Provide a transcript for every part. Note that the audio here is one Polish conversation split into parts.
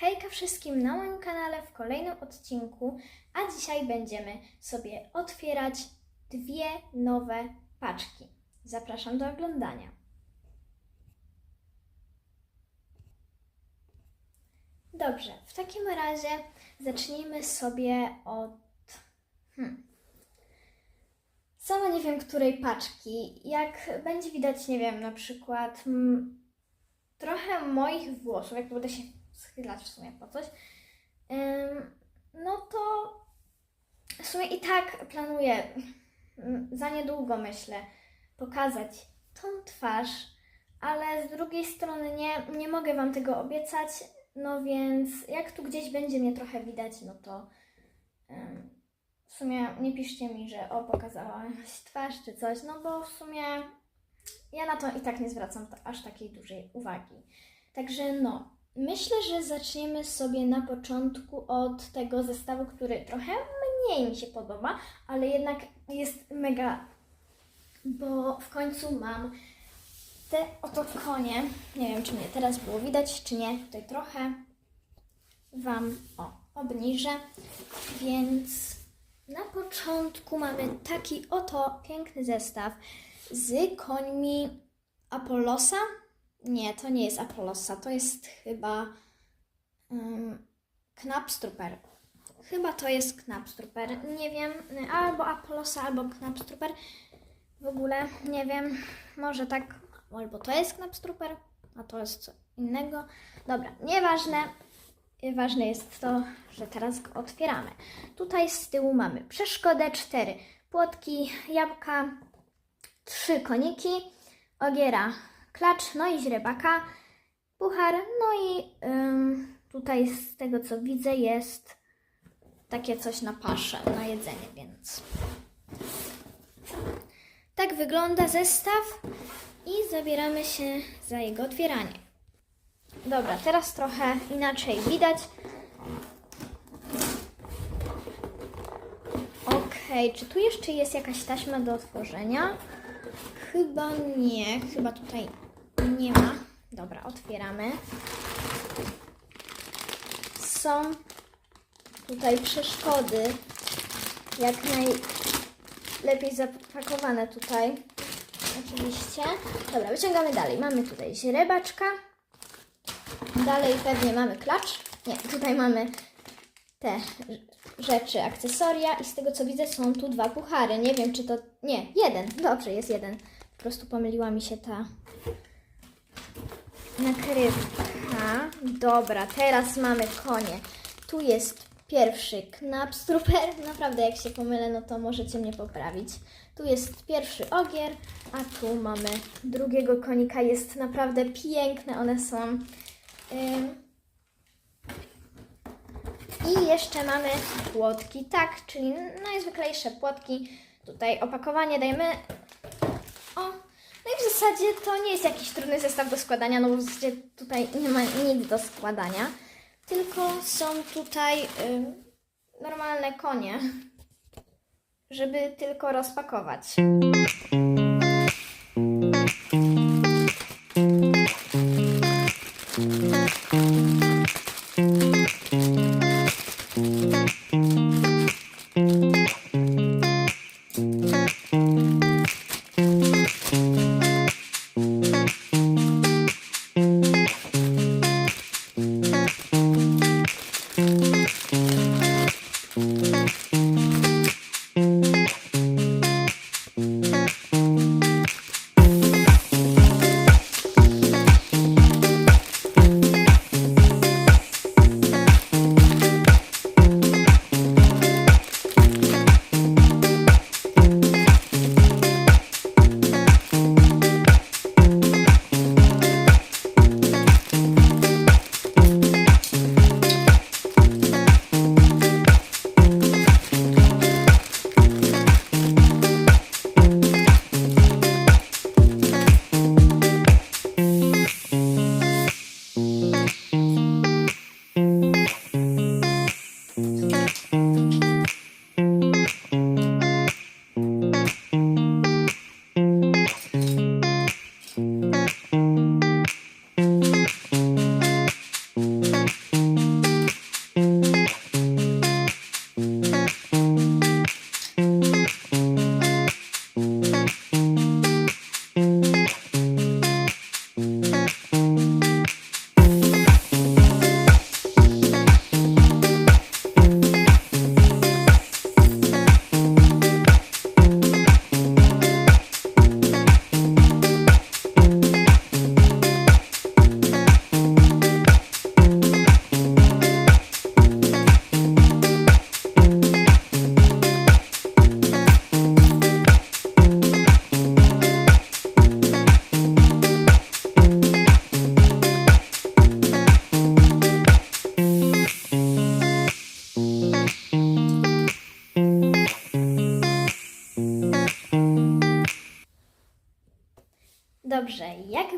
Hejka wszystkim na moim kanale w kolejnym odcinku, a dzisiaj będziemy sobie otwierać dwie nowe paczki. Zapraszam do oglądania. Dobrze, w takim razie zacznijmy sobie od. Hmm. Sama nie wiem, której paczki. Jak będzie widać, nie wiem, na przykład mm, trochę moich włosów, jak będę się schylać w sumie po coś, no to w sumie i tak planuję mm, za niedługo, myślę, pokazać tą twarz, ale z drugiej strony nie, nie mogę Wam tego obiecać, no więc jak tu gdzieś będzie mnie trochę widać, no to w sumie nie piszcie mi, że o, pokazałam twarz czy coś, no bo w sumie ja na to i tak nie zwracam aż takiej dużej uwagi. Także no, myślę, że zaczniemy sobie na początku od tego zestawu, który trochę mniej mi się podoba, ale jednak jest mega, bo w końcu mam te oto konie. Nie wiem, czy mnie teraz było widać, czy nie. Tutaj trochę Wam o, obniżę. Więc na początku mamy taki oto piękny zestaw z końmi Apollosa. Nie, to nie jest Apollosa, to jest chyba um, Knapstrupper. Chyba to jest Knapstrupper. Nie wiem, albo Apollosa, albo Knapstrupper. W ogóle nie wiem, może tak, albo to jest Knapstrupper, a to jest co innego. Dobra, nieważne. Ważne jest to, że teraz go otwieramy. Tutaj z tyłu mamy przeszkodę, cztery płotki, jabłka, trzy koniki, ogiera, klacz, no i źrebaka, puchar, no i ym, tutaj z tego co widzę jest takie coś na paszę, na jedzenie, więc tak wygląda zestaw i zabieramy się za jego otwieranie. Dobra, teraz trochę inaczej widać. Okej, czy tu jeszcze jest jakaś taśma do otworzenia? Chyba nie, chyba tutaj nie ma. Dobra, otwieramy. Są tutaj przeszkody, jak najlepiej zapakowane tutaj. Oczywiście. Dobra, wyciągamy dalej. Mamy tutaj źrebaczka. Dalej pewnie mamy klacz. Nie, tutaj mamy te rzeczy, akcesoria i z tego co widzę są tu dwa puchary. Nie wiem czy to... Nie, jeden. Dobrze, jest jeden. Po prostu pomyliła mi się ta nakrywka. Dobra, teraz mamy konie. Tu jest pierwszy knapstruper. Naprawdę jak się pomylę, no to możecie mnie poprawić. Tu jest pierwszy ogier, a tu mamy drugiego konika. Jest naprawdę piękne, one są. I jeszcze mamy płotki, tak, czyli najzwyklejsze płotki. Tutaj opakowanie dajemy. W zasadzie to nie jest jakiś trudny zestaw do składania, no bo w zasadzie tutaj nie ma nic do składania. Tylko są tutaj ym, normalne konie, żeby tylko rozpakować.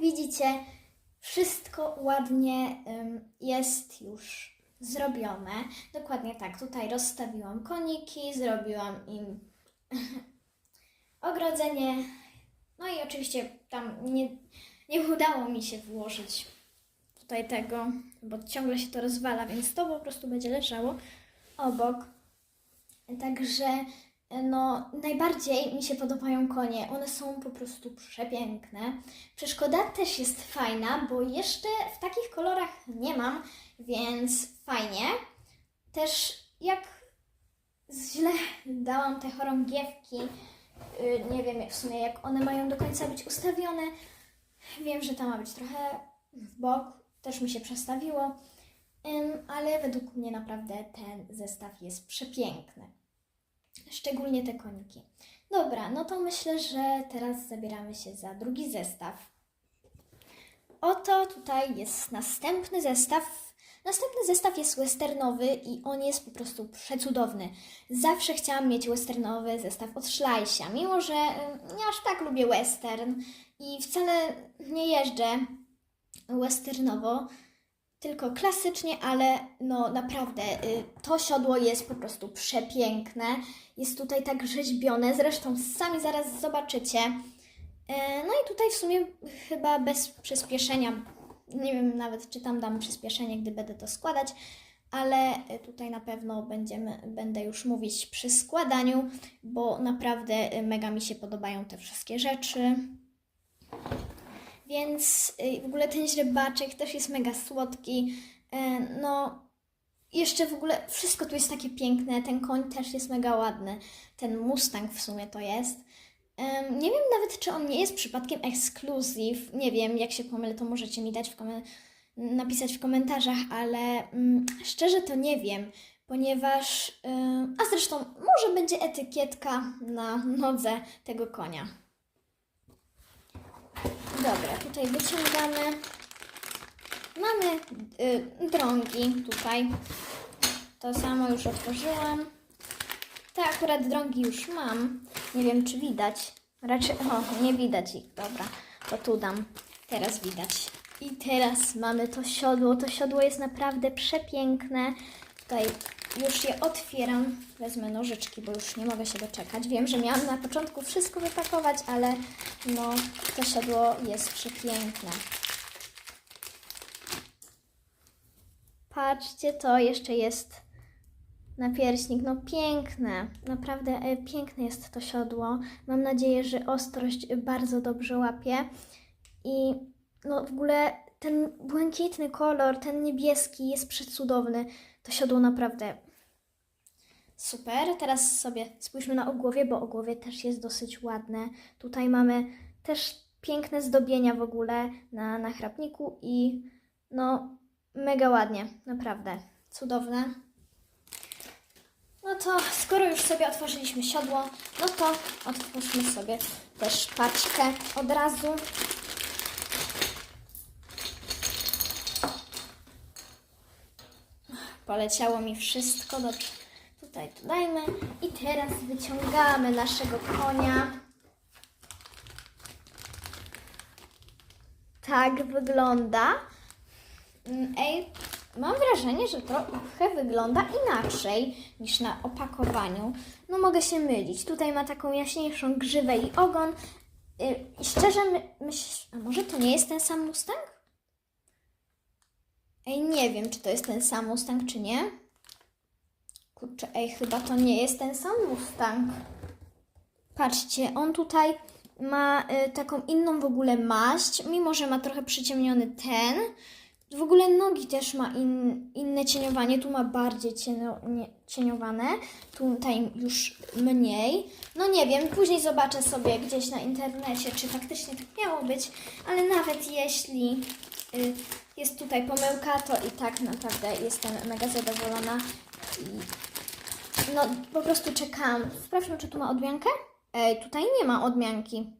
Widzicie, wszystko ładnie jest już zrobione. Dokładnie tak, tutaj rozstawiłam koniki, zrobiłam im ogrodzenie. No i oczywiście tam nie, nie udało mi się włożyć tutaj tego, bo ciągle się to rozwala, więc to po prostu będzie leżało obok. Także no, najbardziej mi się podobają konie. One są po prostu przepiękne. Przeszkoda też jest fajna, bo jeszcze w takich kolorach nie mam, więc fajnie. Też jak źle dałam te chorągiewki, y, nie wiem w sumie jak one mają do końca być ustawione. Wiem, że to ma być trochę w bok, też mi się przestawiło, ale według mnie naprawdę ten zestaw jest przepiękny. Szczególnie te koniki. Dobra, no to myślę, że teraz zabieramy się za drugi zestaw. Oto tutaj jest następny zestaw. Następny zestaw jest westernowy i on jest po prostu przecudowny. Zawsze chciałam mieć westernowy zestaw od Szlajsia, mimo że ym, nie aż tak lubię western i wcale nie jeżdżę westernowo, tylko klasycznie, ale no naprawdę y, to siodło jest po prostu przepiękne. Jest tutaj tak rzeźbione, zresztą sami zaraz zobaczycie. E, No i tutaj w sumie chyba bez przyspieszenia, nie wiem nawet czy tam dam przyspieszenie, gdy będę to składać, ale y, tutaj na pewno będziemy, będę już mówić przy składaniu, bo naprawdę y, mega mi się podobają te wszystkie rzeczy. Więc y, w ogóle ten źrebaczek też jest mega słodki. E, No, jeszcze w ogóle wszystko tu jest takie piękne. Ten koń też jest mega ładny. Ten Mustang w sumie to jest. Nie wiem nawet, czy on nie jest przypadkiem ekskluzyw. Nie wiem, jak się pomylę, to możecie mi dać w napisać w komentarzach, ale mm, szczerze to nie wiem, ponieważ. ym, a zresztą, może będzie etykietka na nodze tego konia. Dobra, tutaj wyciągamy. Mamy y, drągi tutaj. To samo już otworzyłam. Te akurat drągi już mam. Nie wiem, czy widać. Raczej, o, nie widać ich. Dobra, to tu dam. Teraz widać. I teraz mamy to siodło. To siodło jest naprawdę przepiękne. Tutaj już je otwieram. Wezmę nożyczki, bo już nie mogę się doczekać. Wiem, że miałam na początku wszystko wypakować, ale no, to siodło jest przepiękne. Patrzcie, to jeszcze jest napierśnik. No piękne, naprawdę e, piękne jest to siodło. Mam nadzieję, że ostrość bardzo dobrze łapie. I no w ogóle ten błękitny kolor, ten niebieski jest przecudowny. To siodło naprawdę super. Teraz sobie spójrzmy na ogłowie, bo ogłowie też jest dosyć ładne. Tutaj mamy też piękne zdobienia w ogóle na nachrapniku i no mega ładnie, naprawdę cudowne. No to skoro już sobie otworzyliśmy siodło, no to otwórzmy sobie też paczkę od razu. Poleciało mi wszystko, dobrze. Tutaj to dajmy. I teraz wyciągamy naszego konia. Tak wygląda. Mm, Ej, mam wrażenie, że trochę wygląda inaczej niż na opakowaniu. No mogę się mylić. Tutaj ma taką jaśniejszą grzywę i ogon. Y, I szczerze myślę, a może to nie jest ten sam Mustang? Ej, nie wiem, czy to jest ten sam Mustang, czy nie. Kurczę, ej, chyba to nie jest ten sam Mustang. Patrzcie, on tutaj ma y, taką inną w ogóle maść, mimo że ma trochę przyciemniony ten. W ogóle nogi też ma in, inne cieniowanie, tu ma bardziej cienio, nie, cieniowane, tutaj już mniej. No nie wiem, później zobaczę sobie gdzieś na internecie, czy faktycznie tak miało być, ale nawet jeśli y, jest tutaj pomyłka, to i tak naprawdę jestem mega zadowolona. No po prostu czekam. Sprawdźmy, czy tu ma odmiankę. Ej, tutaj nie ma odmianki.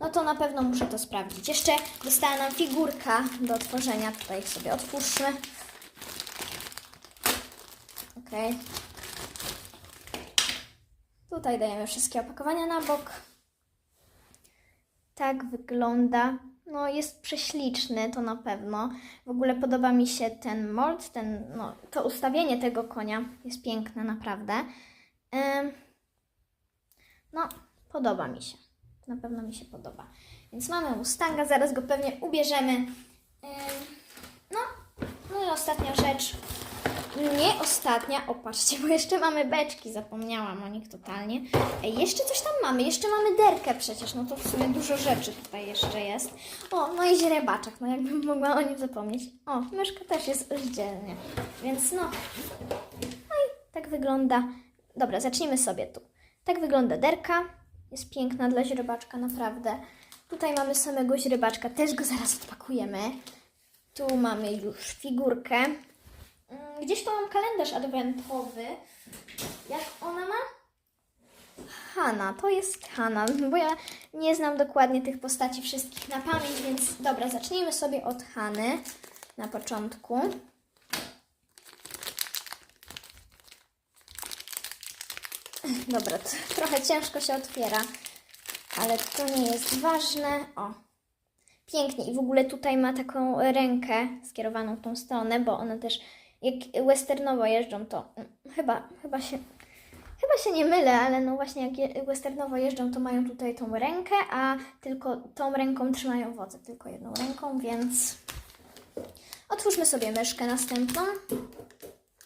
No to na pewno muszę to sprawdzić. Jeszcze dostała nam figurka do otworzenia. Tutaj sobie otwórzmy. Ok. Tutaj dajemy wszystkie opakowania na bok. Tak wygląda. No, jest prześliczny, to na pewno. W ogóle podoba mi się ten mold, ten, no, to ustawienie tego konia jest piękne, naprawdę. Ym, no, podoba mi się. Na pewno mi się podoba. Więc mamy Mustanga, zaraz go pewnie ubierzemy. Ym, no, no i ostatnia rzecz. Nie ostatnia, opatrzcie, bo jeszcze mamy beczki, zapomniałam o nich totalnie. Jeszcze coś tam mamy, jeszcze mamy derkę przecież, no to w sumie dużo rzeczy tutaj jeszcze jest. O, no i źrebaczek, no jakbym mogła o nim zapomnieć. O, myszka też jest rozdzielnie, więc no. No i tak wygląda. Dobra, zacznijmy sobie tu. Tak wygląda derka, jest piękna dla źrebaczka, naprawdę. Tutaj mamy samego źrebaczka, też go zaraz odpakujemy. Tu mamy już figurkę. Mm, Gdzieś tu mam kalendarz adwentowy. Jak ona ma? Hanna, to jest Hanna, bo ja nie znam dokładnie tych postaci wszystkich na pamięć, więc dobra, zacznijmy sobie od Hany na początku. Dobra, trochę ciężko się otwiera, ale to nie jest ważne. O, pięknie. I w ogóle tutaj ma taką rękę skierowaną w tą stronę, bo one też jak westernowo jeżdżą, to mm, chyba, chyba się. Chyba się nie mylę, ale no właśnie jak westernowo jeżdżą, to mają tutaj tą rękę, a tylko tą ręką trzymają wodę, tylko jedną ręką, więc otwórzmy sobie myszkę następną.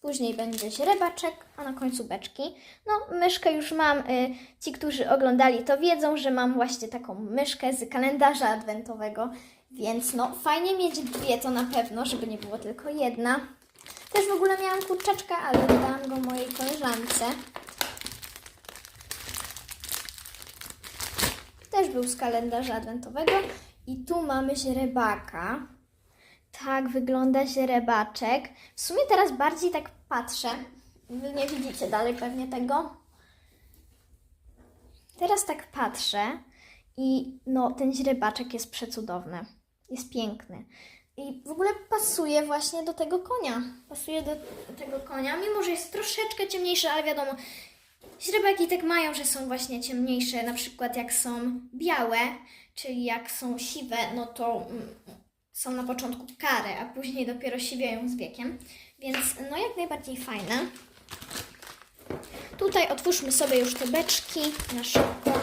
Później będzie źrebaczek, a na końcu beczki. No, myszkę już mam. Y, ci, którzy oglądali, to wiedzą, że mam właśnie taką myszkę z kalendarza adwentowego. Więc no, fajnie mieć dwie to na pewno, żeby nie było tylko jedna. Też w ogóle miałam kurczaczka, ale dałam go mojej koleżance. Też był z kalendarza adwentowego. I tu mamy źrebaka. Tak wygląda źrebaczek. W sumie teraz bardziej tak patrzę. Wy nie widzicie dalej pewnie tego. Teraz tak patrzę i no ten źrebaczek jest przecudowny. Jest piękny. I w ogóle pasuje właśnie do tego konia. Pasuje do tego konia, mimo że jest troszeczkę ciemniejszy, ale wiadomo, źrebaki tak mają, że są właśnie ciemniejsze. Na przykład jak są białe, czyli jak są siwe, no to mm, są na początku kare, a później dopiero siwieją z wiekiem. Więc no jak najbardziej fajne. Tutaj otwórzmy sobie już te beczki na szybko.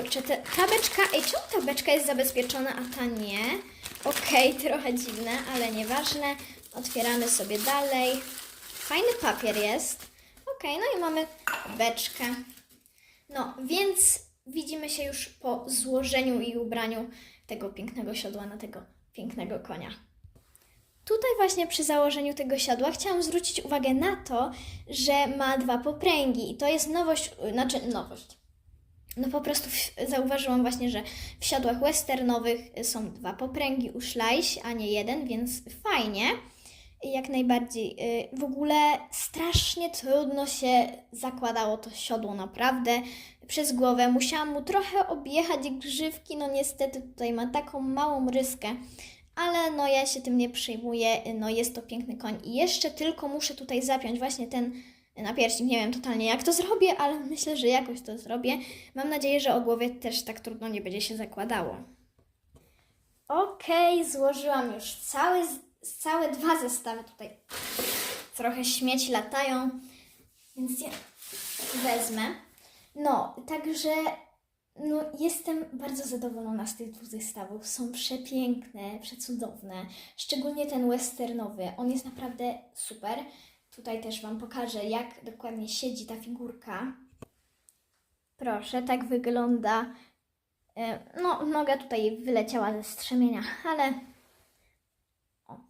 Kurczę, ta beczka, ej, czemu ta beczka jest zabezpieczona, a ta nie? Okej, trochę dziwne, ale nieważne. Otwieramy sobie dalej. Fajny papier jest. Okej, no i mamy beczkę. No, więc widzimy się już po złożeniu i ubraniu tego pięknego siodła na tego pięknego konia. Tutaj właśnie przy założeniu tego siodła chciałam zwrócić uwagę na to, że ma dwa popręgi i to jest nowość, znaczy nowość. No po prostu zauważyłam właśnie, że w siodłach westernowych są dwa popręgi u szlajś, a nie jeden, więc fajnie. Jak najbardziej. Y, W ogóle strasznie trudno się zakładało to siodło, naprawdę. Przez głowę musiałam mu trochę objechać grzywki. No niestety tutaj ma taką małą ryskę, ale no ja się tym nie przejmuję. No jest to piękny koń i jeszcze tylko muszę tutaj zapiąć właśnie ten napierśnik. Nie wiem totalnie jak to zrobię, ale myślę, że jakoś to zrobię. Mam nadzieję, że o głowie też tak trudno nie będzie się zakładało. Okej, złożyłam już całe, całe dwa zestawy tutaj. Trochę śmieci latają, więc je wezmę. No, także no, jestem bardzo zadowolona z tych dwóch zestawów. Są przepiękne, przecudowne. Szczególnie ten westernowy. On jest naprawdę super. Tutaj też Wam pokażę, jak dokładnie siedzi ta figurka. Proszę, tak wygląda. E, No, noga tutaj wyleciała ze strzemienia, ale o,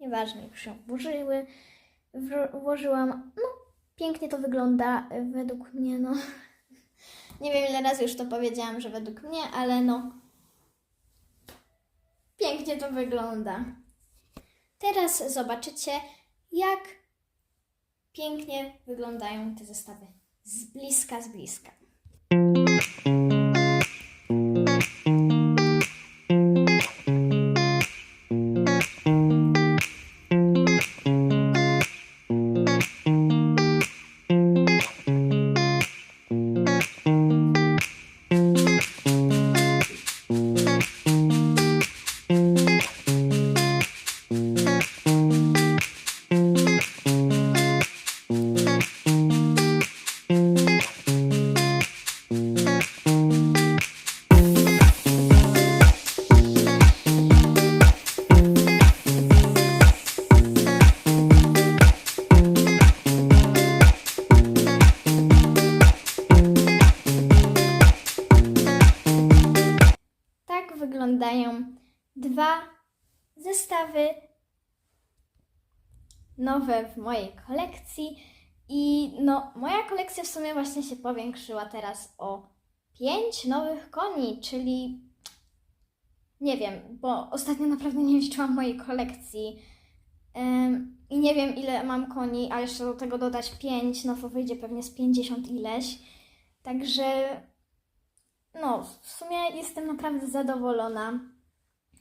nieważne, już ją włożyły, włożyłam. No, pięknie to wygląda e, według mnie, no. Nie wiem ile razy już to powiedziałam, że według mnie, ale no. Pięknie to wygląda. Teraz zobaczycie, jak pięknie wyglądają te zestawy z bliska, z bliska. Mojej kolekcji. I no, moja kolekcja w sumie właśnie się powiększyła teraz o pięć nowych koni, czyli nie wiem, bo ostatnio naprawdę nie liczyłam mojej kolekcji. I nie wiem, ile mam koni, a jeszcze do tego dodać 5, no to wyjdzie pewnie z 50 ileś. Także, no, w sumie jestem naprawdę zadowolona.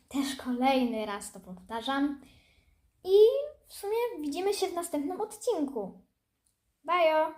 Też kolejny raz to powtarzam. I w sumie widzimy się w następnym odcinku. Bajo!